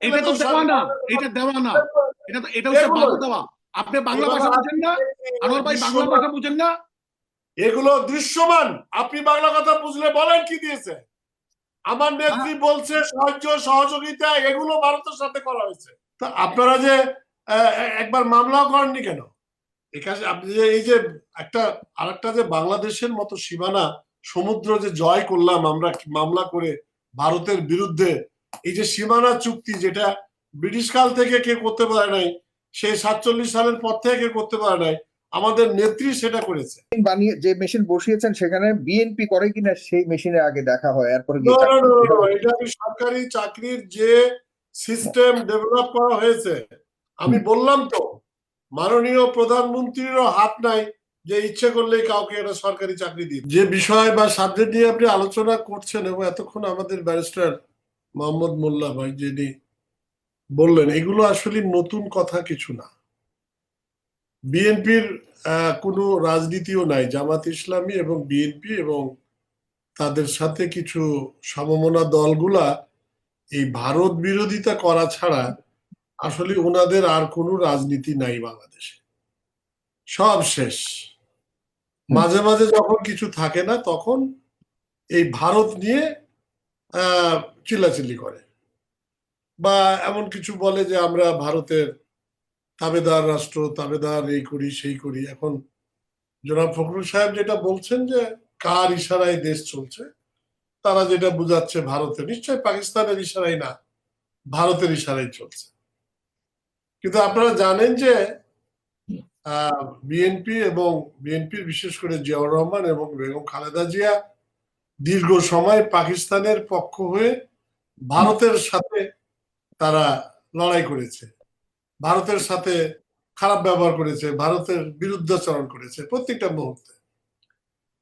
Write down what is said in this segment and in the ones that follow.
এটা তো দেওয়া না এটা দেওয়া না। এটা তো এটা হচ্ছে বাধা দেওয়া। আপনি বাংলা ভাষা বুঝেন না? আনোয়ার ভাই বাংলা ভাষা বুঝেন না? এগুলো দৃশ্যমান। আপনি বাংলা কথা বুঝলে বলেন কি দিয়েছে? আমার নেত্রী বলছে সাহায্য সহযোগিতা এগুলো ভারতের সাথে করা হয়েছে। তা আপনারা যে একবার মামলাও করেননি কেন? আপনি যে এই যে একটা আরেকটা যে বাংলাদেশের মতো সীমানা সমুদ্র যে জয় করলাম আমরা মামলা করে ভারতের বিরুদ্ধে এই যে সীমানা চুক্তি যেটা ব্রিটিশ কাল থেকে কে করতে পারে নাই সেই সাতচল্লিশ সালের পর থেকে কে করতে পারে নাই আমাদের নেত্রী সেটা করেছে। বানিয়ে যে মেশিন বসিয়েছেন সেখানে বিএনপি করে কিনা সেই মেশিনে আগে দেখা হয় এরপরে এটা সরকারি চাকরির যে সিস্টেম ডেভেলপ করা হয়েছে? আমি বললাম তো মাননীয় প্রধানমন্ত্রীরও হাত নাই যে ইচ্ছে করলেই কাউকে এটা সরকারি চাকরি দিন যে বিষয় বা সাবজেক্ট নিয়ে আপনি আলোচনা করছেন এবং এতক্ষণ আমাদের ব্যারিস্টার মোহাম্মদ মোল্লা ভাই যিনি বললেন এগুলো আসলে নতুন কথা কিছু না। বিএনপির কোনো রাজনীতিও নাই জামাত ইসলামী এবং বিএনপি এবং তাদের সাথে কিছু সমমনা দলগুলা এই ভারত বিরোধিতা করা ছাড়া আসলে ওনাদের আর কোনো রাজনীতি নাই বাংলাদেশে। সব শেষ। মাঝে মাঝে যখন কিছু থাকে না তখন এই ভারত নিয়ে চিল্লাচিল্লি করে। বা এমন কিছু বলে যে আমরা ভারতের তাবেদার রাষ্ট্র, তাবেদার এই করি, সেই করি। এখন জনাব ফখরুল সাহেব যেটা বলছেন যে কার ইশারায় দেশ চলছে, তারা যেটা বুঝাচ্ছে ভারতের নিশ্চয় পাকিস্তানের ইশারায় না, ভারতের ইশারায় চলছে। কিন্তু আপনারা জানেন যে বিএনপি এবং বিএনপির বিশেষ করে জিয়াউর রহমান এবং বেগম খালেদা জিয়া দীর্ঘ সময় পাকিস্তানের পক্ষ হয়ে ভারতের সাথে তারা লড়াই করেছে। ভারতের সাথে খারাপ ব্যবহার করেছে, ভারতের বিরুদ্ধাচরণ করেছে প্রত্যেকটা মুহূর্তে।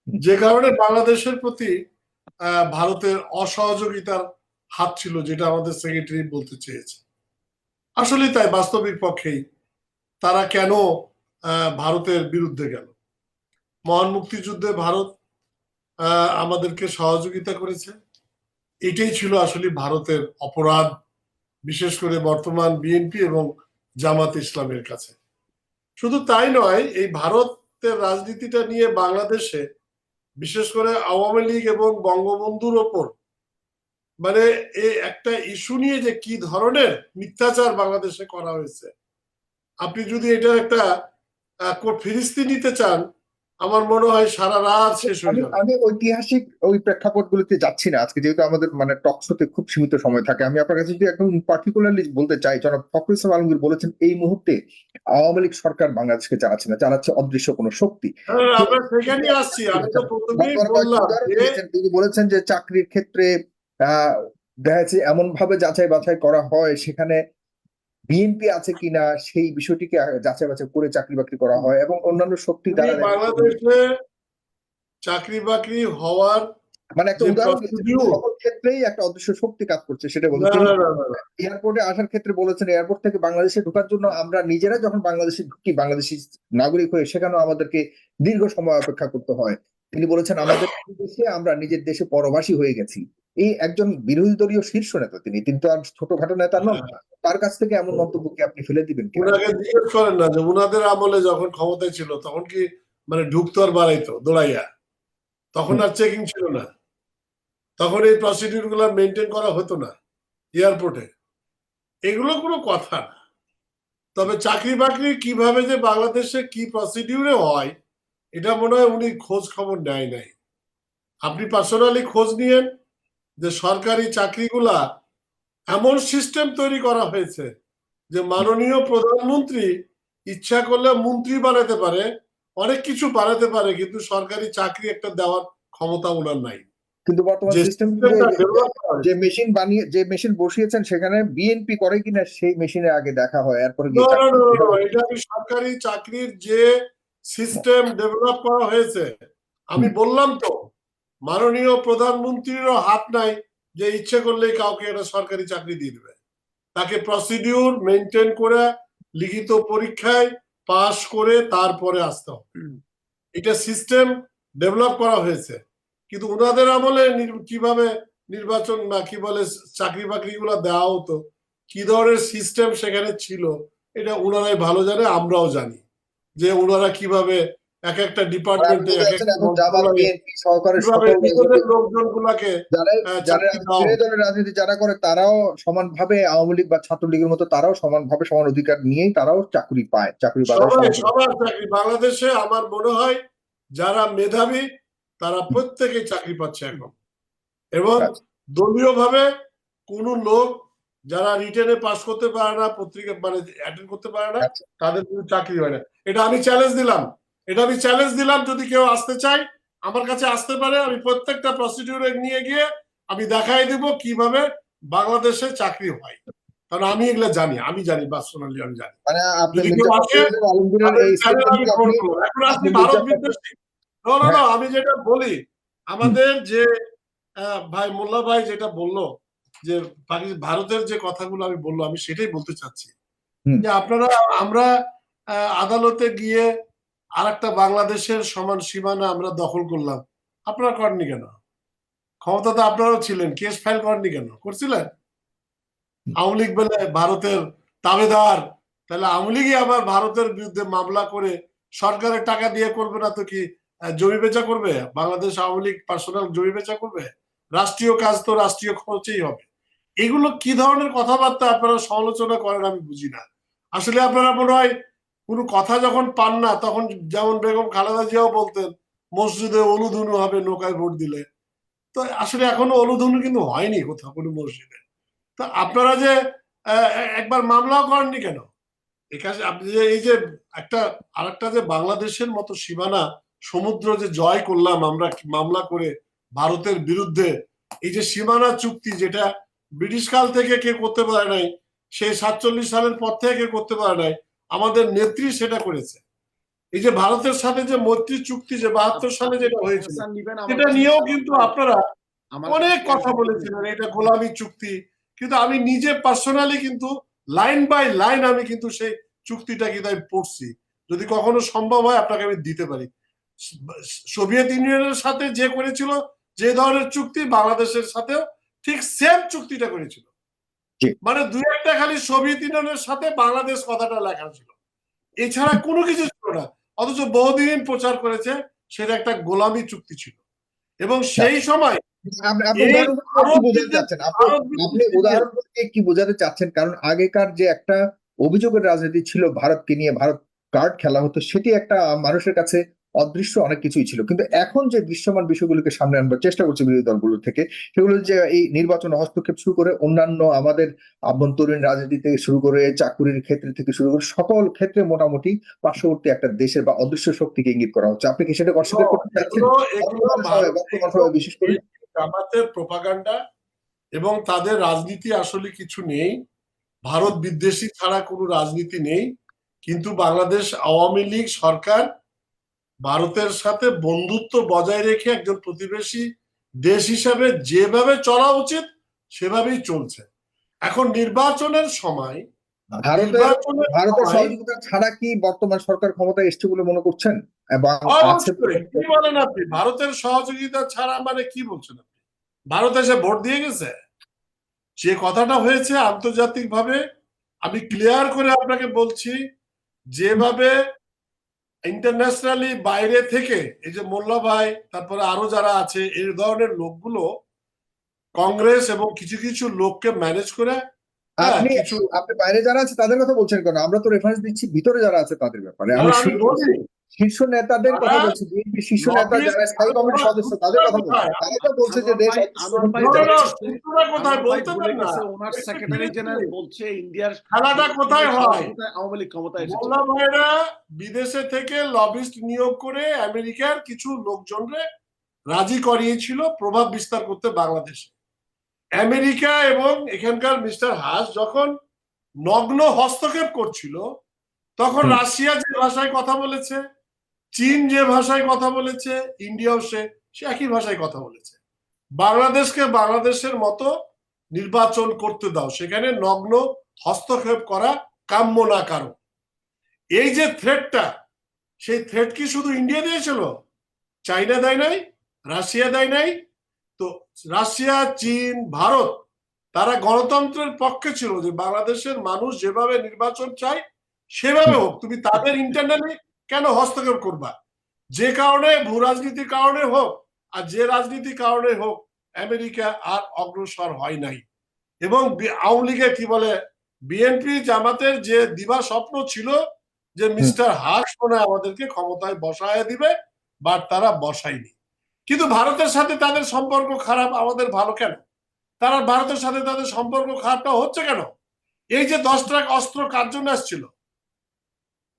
যে কারণে বাংলাদেশের প্রতি ভারতের অসহযোগিতার হাত ছিল যেটা আমাদের সেক্রেটারি বলতে চেয়েছে। আসলে তাই, বাস্তবিক পক্ষেই তারা কেন ভারতের বিরুদ্ধে গেল? মহান মুক্তিযুদ্ধে ভারত আমাদেরকে সহযোগিতা করেছে। এটাই ছিল আসলে ভারতের অপরাধ, বিশেষ করে বর্তমান বিএনপি এবং জামাত ইসলামের কাছে। শুধু তাই নয়, এই ভারতের রাজনীতিটা নিয়ে বাংলাদেশে, বিশেষ করে আওয়ামী লীগ এবং বঙ্গবন্ধুর ওপর মানে এই একটা ইস্যু নিয়ে যে কি ধরনের মিথ্যাচার বাংলাদেশে করা হয়েছে। আপনি যদি এটা একটা ফিরিস্তি নিতে চান আমার মনে হয় সারা রাত শেষ হয়ে আমি যাবে। আমি ঐতিহাসিক ওই প্রেক্ষাপটগুলিতে যাচ্ছি না আজকে যেহেতু আমাদের মানে টক শোতে খুব সীমিত সময় থাকে। আমি আপনার কাছে যদি একদম পার্টিকুলারলি বলতে চাই জনাব ফখরুল ইসলাম আলমগীর বলেছেন এই মুহূর্তে আওয়ামী লীগ সরকার বাংলাদেশকে চালাচ্ছে না চালাচ্ছে অদৃশ্য কোনো শক্তি। হ্যাঁ, আমরা সেখানেই আসছি। আমি তো প্রথমেই বললাম উদাহরণ যে দিয়েছেন, তিনি বলেছেন যে চাকরির ক্ষেত্রে আহ দেখা যাচ্ছে এমন ভাবে যাচাই বাছাই করা হয় সেখানে বিএনপি আছে কিনা সেই বিষয়টিকে যাচাই বাছাই করে চাকরি বাকরি করা হয় এবং অন্যান্য শক্তি দ্বারা বাংলাদেশে চাকরি বাকরি হওয়ার মানে একটা উদাহরণ ক্ষেত্রেই একটা অদৃশ্য শক্তি কাজ করছে সেটা না। এয়ারপোর্টে আসার ক্ষেত্রে বলেছেন এয়ারপোর্ট থেকে বাংলাদেশে ঢোকার জন্য আমরা নিজেরা যখন বাংলাদেশে ঢুকি বাংলাদেশি নাগরিক হয়ে সেখানেও আমাদেরকে দীর্ঘ সময় অপেক্ষা করতে হয়। তিনি বলেছেন আমাদের দেশে আমরা নিজের দেশে পরবাসী হয়ে গেছি। এই একজন বিরোধী দলীয় শীর্ষ নেতা তিনি তিনি তো আর ছোটখাটো নেতা নন। তার কাছ থেকে এমন মন্তব্য কি আপনি ফেলে দিবেন জিজ্ঞেস করেন না যে উনাদের আমলে যখন ক্ষমতায় ছিল তখন কি মানে ঢুকতো আর বাড়াইতো দৌড়াইয়া? তখন আর চেকিং ছিল না। তখন এই প্রসিডিউরগুলা মেনটেন করা হতো না এয়ারপোর্টে এগুলো কোনো কথা না। তবে চাকরি বাকরি কীভাবে যে বাংলাদেশে কি প্রসিডিউরে হয় এটা মনে হয় উনি খোঁজ খবর নেয় নাই। আপনি পার্সোনালি খোঁজ নিয়েন। যে সরকারি চাকরিগুলা এমন সিস্টেম তৈরি করা হয়েছে যে মাননীয় প্রধানমন্ত্রী ইচ্ছা করলে মন্ত্রী বানাতে পারে অনেক কিছু বানাতে পারে কিন্তু সরকারি চাকরি একটা দেওয়ার ক্ষমতা ওনার নাই। কিন্তু বর্তমান সিস্টেম যে মেশিন বানিয়ে যে মেশিন বসিয়েছেন সেখানে বিএনপি করে কিনা সেই মেশিনে আগে দেখা হয় এরপরে এটা আমি সরকারি চাকরির যে সিস্টেম ডেভেলপ করা হয়েছে আমি বললাম তো মাননীয় প্রধানমন্ত্রীরও হাত নাই যে ইচ্ছে করলেই কাউকে এটা সরকারি চাকরি দিয়ে দেবে। তাকে প্রসিডিউর মেনটেন করে লিখিত পরীক্ষায় পাশ করে তারপরে আসতে হবে। এটা সিস্টেম ডেভেলপ করা হয়েছে। কিন্তু ওনাদের আমলে কীভাবে নির্বাচন না কি বলে চাকরি বাকরি গুলা দেওয়া হতো কি ধরনের সিস্টেম সেখানে ছিল এটা ওনারাই ভালো জানে আমরাও জানি। যে ওনারা কীভাবে এক একটা ডিপার্টমেন্টে এক একটা এখন জামাত মন্ত্রণালয়ে বিএনপি সহকারে কীভাবে সকল নিজেদের লোকজন গুলাকে যারা আহ, যারা চাকরি দাও। বিরোধী দলের রাজনীতি যারা করে তারাও সমানভাবে আওয়ামী লীগ বা ছাত্রলীগের মতো তারাও সমানভাবে সমান অধিকার নিয়েই তারাও চাকরি পায় চাকরি সবার চাকরি বাংলাদেশে আমার মনে হয় যারা মেধাবী তারা প্রত্যেকেই চাকরি পাচ্ছে এখন এবং আচ্ছা। দলীয় ভাবে কোন লোক যারা রিটেনে পাস করতে পারে না পত্রিকা মানে অ্যাটেন্ড করতে পারে না আচ্ছা। তাদের কোনো চাকরি হয় না এটা আমি চ্যালেঞ্জ দিলাম এটা আমি চ্যালেঞ্জ দিলাম যদি কেউ আসতে চায় আমার কাছে আসতে পারে। আমি প্রত্যেকটা প্রসিডিউরে নিয়ে গিয়ে আমি দেখাই দিব কীভাবে বাংলাদেশে চাকরি হয়। কারণ আমি এগুলো জানি আমি জানি পার্সোনালি আমি জানি। মানে চ্যানেল আমি। এখন আপনি ভারত বিদ্বেষী। যেটা বলি আমাদের যে ভাই মোল্লা ভাই যেটা বলল যে ভারতের যে কথাগুলো আমি বলল আমি সেটাই বলতে চাচ্ছি। যে আপনারা আমরা আদালতে গিয়ে আর একটা বাংলাদেশের সমান সীমানা আমরা দখল করলাম। আপনারা করেননি কেন? ক্ষমতা তো আপনারাও ছিলেন, কেস ফাইল করেননি কেন? করছিলেন? আওয়ামী লীগ বলে ভারতের দাবেদার, তাহলে আওয়ামী লীগই আবার ভারতের বিরুদ্ধে মামলা করে সরকারের টাকা দিয়ে করবে না তো কি জমি বেচা করবে? বাংলাদেশ আওয়ামী লীগ পার্সোনাল জমি বেচা করবে? রাষ্ট্রীয় কাজ তো রাষ্ট্রীয় খরচেই হবে। এগুলো কি ধরনের কথাবার্তা আপনারা সমালোচনা করেন আমি বুঝি না। আসলে আপনারা মনে হয় কোনো কথা যখন পান না, তখন যেমন বেগম খালেদা জিয়াও বলতেন, মসজিদে অনুধুনু হবে, নৌকায় ভোট দিলে। তো আসলে এখনও অনুধুনু কিন্তু হয়নি কোথাও কোনো মসজিদে। তো আপনারা যে একবার মামলাও করেননি কেন? আপনি যে, এই যে একটা আর একটা যে বাংলাদেশের মতো সীমানা, সমুদ্র যে জয় করলাম আমরা মামলা করে ভারতের বিরুদ্ধে, এই যে সীমানা চুক্তি যেটা ব্রিটিশ কাল থেকে কে করতে পারে নাই, সেই সাতচল্লিশ সালের পর থেকে কেউ করতে পারে নাই আমাদের নেত্রী সেটা করেছে। এই যে ভারতের সাথে যে মৈত্রী চুক্তি যে বাহাত্তর সালে যেটা হয়েছিল এটা নিয়েও কিন্তু আপনারা অনেক কথা বলেছিলেন এটা গোলামি চুক্তি। কিন্তু আমি নিজে পার্সোনালি কিন্তু লাইন বাই লাইন আমি কিন্তু সেই চুক্তিটা কিন্তু আমি পড়ছি। যদি কখনো সম্ভব হয় আপনাকে আমি দিতে পারি। সোভিয়েত ইউনিয়নের সাথে যে করেছিল যে ধরনের চুক্তি বাংলাদেশের সাথেও ঠিক সেম চুক্তিটা করেছিল। মানে দুই একটা খালি সোভিয়েত ইউনিয়নের সাথে বাংলাদেশ কথাটা লেখা ছিল। এছাড়া কোনো কিছু ছিল না। অথচ বহুদিন প্রচার করেছে সেটা একটা গোলামি চুক্তি ছিল। এবং সেই সময় আপনি উদাহরণ কি বোঝাতে চাচ্ছেন? কারণ আগেকার যে একটা অভিযোগের রাজনীতি ছিল ভারতকে নিয়ে ভারত কার্ড খেলা হতো সেটি একটা মানুষের কাছে অদৃশ্য অনেক কিছুই ছিল। কিন্তু এখন যে দৃশ্যমান বিষয়গুলোকে সামনে আনবার চেষ্টা করছে বিরোধী দলগুলো থেকে সেগুলো যে এই নির্বাচন হস্তক্ষেপ শুরু করে অন্যান্য আমাদের আভ্যন্তরীণ রাজনীতি থেকে শুরু করে চাকুরির ক্ষেত্রে থেকে শুরু করে সকল ক্ষেত্রে মোটামুটি পার্শ্ববর্তী একটা দেশের বা অদৃশ্য শক্তিকে ইঙ্গিত করা হচ্ছে। আপনি কি সেটা অস্বীকার করতে চাচ্ছেন? বিশেষ করে? জামাতের প্রপাগান্ডা এবং তাদের রাজনীতি আসলে কিছু নেই। ভারত বিদ্বেষী ছাড়া কোনো রাজনীতি নেই। কিন্তু বাংলাদেশ আওয়ামী লীগ সরকার ভারতের সাথে বন্ধুত্ব বজায় রেখে একজন প্রতিবেশী দেশ হিসাবে যেভাবে চলা উচিত সেভাবেই চলছে। এখন নির্বাচনের সময় ভারতের সহযোগিতা ছাড়া কি বর্তমান সরকার ক্ষমতায় এসছে বলে মনে করছেন? কি বলেন আপনি? ভারতের সহযোগিতা ছাড়া মানে কি বলছেন আপনি? ভারত এসে ভোট দিয়ে গেছে? যে কথাটা হয়েছে আন্তর্জাতিক ভাবে আমি ক্লিয়ার করে আপনাকে বলছি যেভাবে ইন্টারন্যাশনালি বাইরে থেকে এই যে মোল্লা ভাই তারপরে আরও যারা আছে এই ধরনের লোকগুলো কংগ্রেস এবং কিছু কিছু লোককে ম্যানেজ করে হ্যাঁ, আপনি আপনি বাইরে যারা আছে তাদের কথা বলছেন কেন? আমরা তো রেফারেন্স দিচ্ছি ভিতরে যারা আছে তাদের ব্যাপারে। শীর্ষ- নেতাদের কথা বলছি বিএনপি শীর্ষ নেতা যারা স্থায়ী কমিটির সদস্য তাদের কথা বলছি। তারা তো বলছে যে দেশ ওনার সেক্রেটারি জেনারেল বলছে ইন্ডিয়ার খেলাটা কোথায় হয়? আওয়ামী লীগ ক্ষমতায় এসেছে। মোল্লা ভাইরা বিদেশে থেকে লবিস্ট নিয়োগ করে আমেরিকার কিছু লোকজনরে রাজি করিয়েছিল প্রভাব বিস্তার করতে বাংলাদেশে। আমেরিকা এবং এখানকার মিস্টার হাস যখন নগ্ন হস্তক্ষেপ করছিল তখন রাশিয়া যে ভাষায় কথা বলেছে চীন যে ভাষায় কথা বলেছে, ইন্ডিয়াও সে সে একই ভাষায় কথা বলেছে। বাংলাদেশকে বাংলাদেশের মতো নির্বাচন করতে দাও, সেখানে নগ্ন হস্তক্ষেপ করা কাম্য না কারও। এই যে থ্রেটটা সেই থ্রেট কি শুধু ইন্ডিয়া দিয়েছিল চাইনা দেয় নাই, রাশিয়া দেয় নাই। তো রাশিয়া, চীন, ভারত, তারা গণতন্ত্রের পক্ষে ছিল যে বাংলাদেশের মানুষ যেভাবে নির্বাচন চায়, সেভাবে হোক, তুমি তাদের ইন্টারনালি কেন হস্তক্ষেপ করবা? যে কারণে ভূ রাজনীতির কারণে হোক আর যে রাজনীতির কারণে হোক আমেরিকা আর অগ্রসর হয় নাই। এবং বি- আওয়ামী লীগের কি বলে বিএনপি জামাতের যে দিবা স্বপ্ন ছিল যে মিস্টার হাস মনে আমাদেরকে ক্ষমতায় বসায় দিবে বাট তারা বসায়নি। কিন্তু ভারতের সাথে তাদের সম্পর্ক খারাপ আমাদের ভালো কেন? তারা ভারতের সাথে তাদের সম্পর্ক খারাপটা হচ্ছে কেন? এই যে দশ ট্রাক অস্ত্র কার জন্য আসছিল?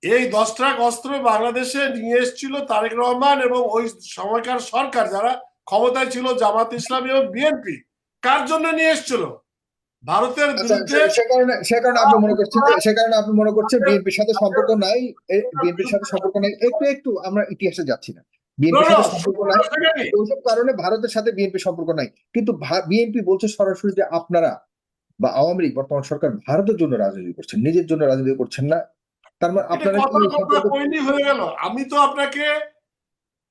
এই দশ ট্রাক অস্ত্র বাংলাদেশে নিয়ে এসেছিল তারেক রহমান এবং ওই সময়কার সরকার যারা ক্ষমতায় ছিল জামাত ইসলামী এবং বিএনপি। কার জন্য নিয়ে এসেছিল? ভারতের আচ্ছা, বিরুদ্ধে সে- সে কারণে সে কারণে আপনি মনে করছেন সে কারণে আপনি মনে করছেন বিএনপির সাথে সম্পর্ক নাই। বিএনপির সাথে সম্পর্ক নাই। একটু একটু আমরা ইতিহাসে যাচ্ছি না। বিএনপির সাথে সম্পর্ক নাই। ওইসব কারণে ভারতের সাথে বিএনপি সম্পর্ক নাই। কিন্তু বিএনপি বলছে সরাসরি যে আপনারা বা আওয়ামী লীগ বর্তমান সরকার ভারতের জন্য রাজনীতি করছেন নিজের জন্য রাজনীতি করছেন না। তার মানে আপনারা হয়ে গেল। আমি তো আপনাকে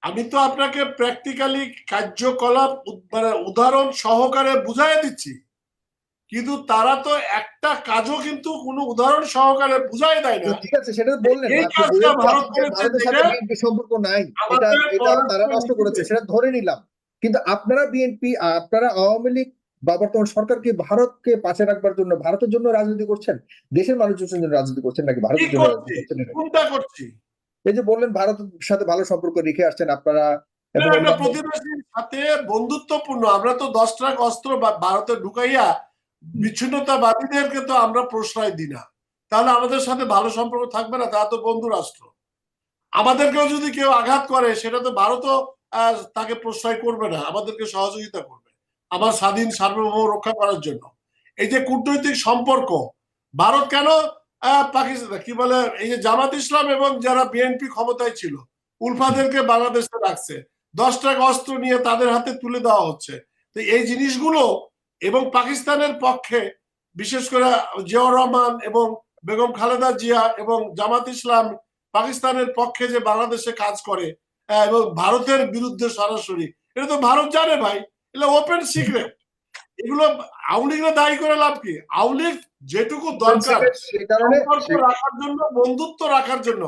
আমি তো আপনাকে প্র্যাকটিক্যালি কার্যকলাপ মানে উদাহরণ সহকারে বুঝাই দিচ্ছি। কিন্তু তারা তো একটা কাজও কিন্তু কোনো উদাহরণ সহকারে বুঝাই দেয় না। ঠিক আছে সেটা বললেন। সম্পর্ক নাই। এটা এটা তারা নষ্ট করেছে সেটা ধরে নিলাম। কিন্তু আপনারা বিএনপি আপনারা আওয়ামী লীগ বা বর্তমান সরকারকে ভারতকে পাশে রাখবার জন্য ভারতের জন্য রাজনীতি করছেন? দেশের মানুষের জন্য রাজনীতি করছেন নাকি ভারতের জন্য? কোনটা করছি? এই যে বললেন ভারতের সাথে ভালো সম্পর্ক রেখে আসছেন আপনারা। প্রতিবেশীর সাথে বন্ধুত্বপূর্ণ। আমরা তো দশ ট্রাক অস্ত্র ভারতে ঢুকাইয়া বিচ্ছিন্নতাবাদীদেরকে তো আমরা প্রশ্রয় দিই না। তাহলে আমাদের সাথে ভালো সম্পর্ক থাকবে না তারা তো বন্ধু রাষ্ট্র। আমাদেরকেও যদি কেউ আঘাত করে সেটা তো ভারতও আহ, তাকে প্রশ্রয় করবে না। আমাদেরকে সহযোগিতা করবে। আমার স্বাধীন সার্বভৌম রক্ষা করার জন্য। এই যে কূটনৈতিক সম্পর্ক, ভারত কেন পাকিস্তান, কি বলে, এই যে জামাত ইসলাম এবং যারা বিএনপি ক্ষমতায় ছিল, উলফাদেরকে বাংলাদেশে রাখছে, দশ টাকা অস্ত্র নিয়ে তাদের হাতে তুলে দেওয়া হচ্ছে। তো এই জিনিসগুলো এবং পাকিস্তানের পক্ষে, বিশেষ করে জিয়াউর রহমান এবং বেগম খালেদা জিয়া এবং জামাত ইসলাম, পাকিস্তানের পক্ষে যে বাংলাদেশে কাজ করে এবং ভারতের বিরুদ্ধে সরাসরি, এটা তো ভারত জানে ভাই। এটা ওপেন সিক্রেট এগুলো আওয়ামী লীগরা দায়ী করে লাভ কি? আওয়ামী লীগ যেটুকু দরকার রাখার জন্য বন্ধুত্ব রাখার জন্য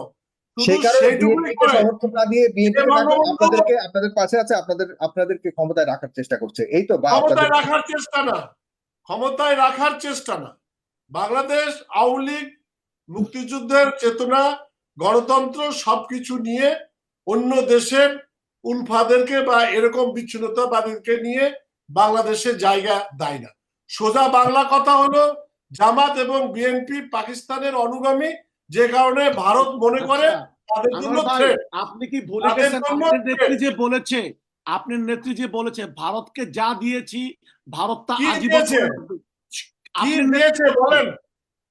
আপনাদের পাশে আছে আপনাদের আপনাদেরকে ক্ষমতায় রাখার চেষ্টা করছে। এই তো ক্ষমতায় রাখার চেষ্টা না। ক্ষমতায় রাখার চেষ্টা না। বাংলাদেশ আওয়ামী লীগ মুক্তিযুদ্ধের চেতনা গণতন্ত্র সবকিছু নিয়ে অন্য দেশের উলফাদেরকে বা এরকম বিচ্ছিন্নতাবাদীকে নিয়ে বাংলাদেশে জায়গা দেয় না সোজা বাংলা কথা হলো জামাত এবং বিএনপি পাকিস্তানের অনুগামী যে কারণে ভারত মনে করে আচ্ছা, তাদের জন্য। আপনি কি ভুলে গেছেন নেত্রী যে বলেছে আপনার নেত্রী যে বলেছে ভারতকে যা দিয়েছি ভারত তা আজীবন? কি দিয়েছে বলেন?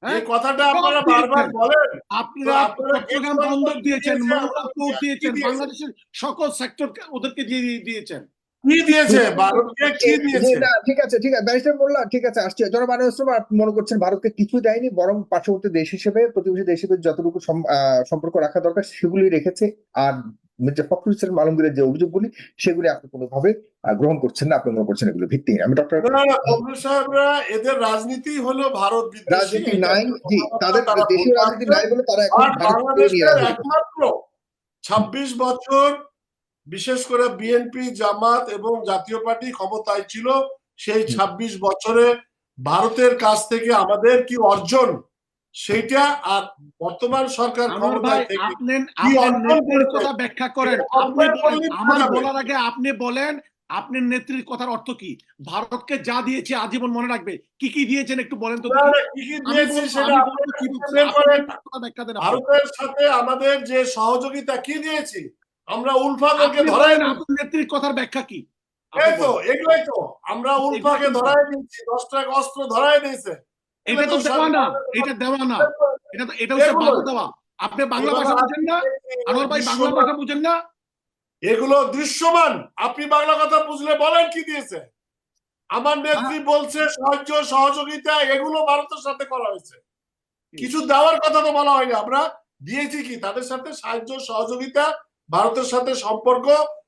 এই কথাটা আপনারা বারবার বলেন। আপনারা চট্টগ্রাম বন্দর দিয়েছেন দিয়েছে? মংলা পোর্ট কি দিয়েছেন বাংলাদেশের সকল সেক্টর ওদেরকে দিয়ে দিয়ে দিয়েছেন। কি দিয়েছে? ভারতকে কি দিয়েছে? ঠিক আছে ঠিক আছে ব্যারিস্টার ঠিক আছে আসছে। মনে করছেন ভারতকে কিছু দেয়নি বরং পার্শ্ববর্তী দেশ হিসেবে প্রতিবেশী দেশ হিসেবে যতটুকু সম- সম্পর্ক রাখা দরকার সেগুলি রেখেছে। আর মির্জা ফখরুল ইসলাম আলমগীরের যে অভিযোগগুলি সেগুলি আপনি কোনোভাবে গ্রহণ করছেন না আপনি মনে করছেন এগুলো ভিত্তিহীন। আমি ডক্টর সাহেবরা এদের রাজনীতি হলো ভারত রাজনীতি নাই জি তাদের দেশীয় রাজনীতি নাই বলে তারা এখন একমাত্র ছাব্বিশ বছর বিশেষ করে বিএনপি জামাত এবং জাতীয় পার্টি ক্ষমতায় ছিল সেই হুম। ছাব্বিশ বছরে ভারতের কাছ থেকে আমাদের কি অর্জন সেইটা আর বর্তমান সরকার? কথা ব্যাখ্যা করেন। আমার বলার আগে আপনি বলেন আপনার নেত্রীর কথার অর্থ কি? ভারতকে যা দিয়েছে আজীবন মনে রাখবে। কি কি দিয়েছেন একটু বলেন তো সেটা ভারতের সাথে আমাদের যে সহযোগিতা কি দিয়েছি? আমরা উলফাদেরকে আপনি ধরাই আপনার নেত্রীর কথার ব্যাখ্যা কি? এই তো। এগুলোই তো। আমরা উলফাকে ধরাই দিয়েছি দশ টাকা অস্ত্র ধরাই দিয়েছে। এটা তো দেওয়া না এটা দেওয়া না। এটা তো এটা হচ্ছে দেওয়া। আপনি বাংলা ভাষা বুঝেন না আনোয়ার ভাই বাংলা ভাষা বুঝেন না। এগুলো দৃশ্যমান। আপনি বাংলা কথা বুঝলে বলেন কি দিয়েছে? আমার নেত্রী বলছে সাহায্য সহযোগিতা এগুলো ভারতের সাথে করা হয়েছে। কিছু দেওয়ার কথা তো বলা হয়নি। আমরা দিয়েছি কি? তাদের সাথে সাহায্য সহযোগিতা ভারতের সাথে সম্পর্ক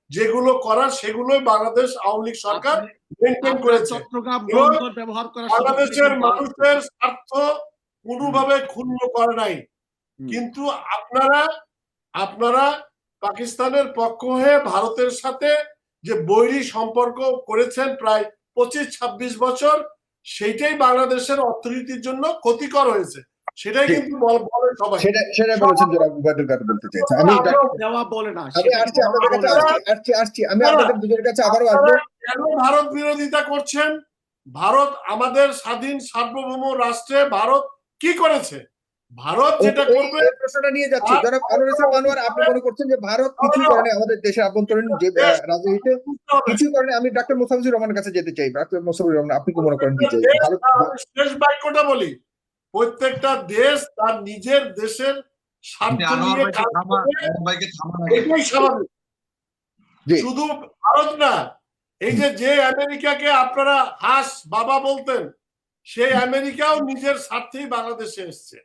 যেগুলো করার সেগুলোই বাংলাদেশ আওয়ামী লীগ সরকার মেনটেন করেছে। বাংলাদেশের। মানুষের স্বার্থ কোনোভাবে ক্ষুণ্ণ করে নাই। কিন্তু আপনারা আপনারা পাকিস্তানের পক্ষ হয়ে ভারতের সাথে যে বৈরী সম্পর্ক করেছেন প্রায় পঁচিশ ছাব্বিশ বছর সেইটাই বাংলাদেশের অর্থনীতির জন্য ক্ষতিকর হয়েছে। সেটাই কিন্তু বল- বলে সবাই। সেটা সেটা বলেছেন যারা কাদের বলতে চাইছে। আমি দেওয়া বলে না আমি আসছি আপনাদের কাছে আসছি আসছি আমি আপনাদের দুজনের কাছে আবারও আসব। কেন ভারত বিরোধিতা করছেন? ভারত আমাদের স্বাধীন সার্বভৌম রাষ্ট্রে ভারত কি করেছে? ভারত যেটা করবে প্রশ্নটা নিয়ে যাচ্ছে। জনাব আনোয়ার ইসলাম আনোয়ার আপনি মনে করছেন যে ভারত কিছু কারণে আমাদের দেশের আভ্যন্তরীণ যে রাজনীতিতে কিছু কারণে আমি ডাক্তার মোসাফিজুর রহমানের কাছে যেতে চাই। ডাক্তার মোসাফিজুর রহমান আপনি কি মনে করেন শেষ বাক্যটা বলি। প্রত্যেকটা দেশ তার নিজের দেশের স্বার্থ নিয়ে কাজ। এটাই স্বাভাবিক। শুধু ভারত না এই যে যে আমেরিকাকে আপনারা হাস বাবা বলতেন সেই আমেরিকাও নিজের স্বার্থেই বাংলাদেশে এসছে।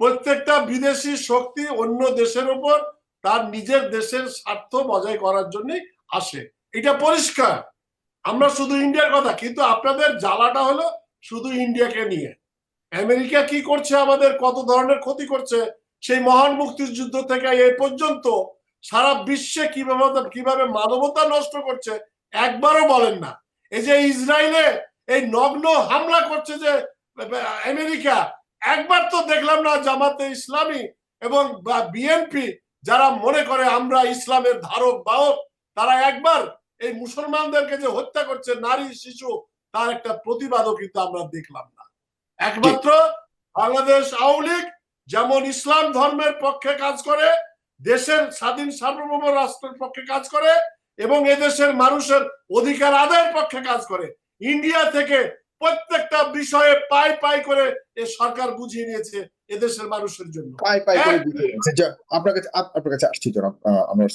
প্রত্যেকটা বিদেশি শক্তি অন্য দেশের উপর তার নিজের দেশের স্বার্থ বজায় করার জন্য আসে। এটা পরিষ্কার। আমরা শুধু ইন্ডিয়ার কথা কিন্তু আপনাদের জ্বালাটা হলো শুধু ইন্ডিয়াকে নিয়ে। আমেরিকা কি করছে? আমাদের কত ধরনের ক্ষতি করছে? সেই মহান মুক্তিযুদ্ধ থেকে এ পর্যন্ত সারা বিশ্বে কীভাবে কীভাবে মানবতা নষ্ট করছে, একবারও বলেন না। এই যে ইসরায়েলে এই নগ্ন হামলা করছে যে, আমেরিকা, একবার তো দেখলাম না জামাতে ইসলামী এবং বিএনপি যারা মনে করে আমরা ইসলামের ধারক বাহক তারা একবার এই মুসলমানদেরকে যে হত্যা করছে, নারী, শিশু, তার একটা প্রতিবাদও কিন্তু আমরা দেখলাম না। একমাত্র বাংলাদেশ আওয়ামী লীগ যেমন ইসলাম ধর্মের পক্ষে কাজ করে দেশের স্বাধীন সার্বভৌম রাষ্ট্রের পক্ষে কাজ করে এবং এদেশের মানুষের অধিকার আদায়ের পক্ষে কাজ করে। ইন্ডিয়া থেকে প্রত্যেকটা বিষয়ে পাই পাই করে এ সরকার বুঝিয়ে নিয়েছে এদেশের মানুষের জন্য। পাই পাই করে আপনার কাছে আপনার কাছে আসছি জনাব আনোয়ার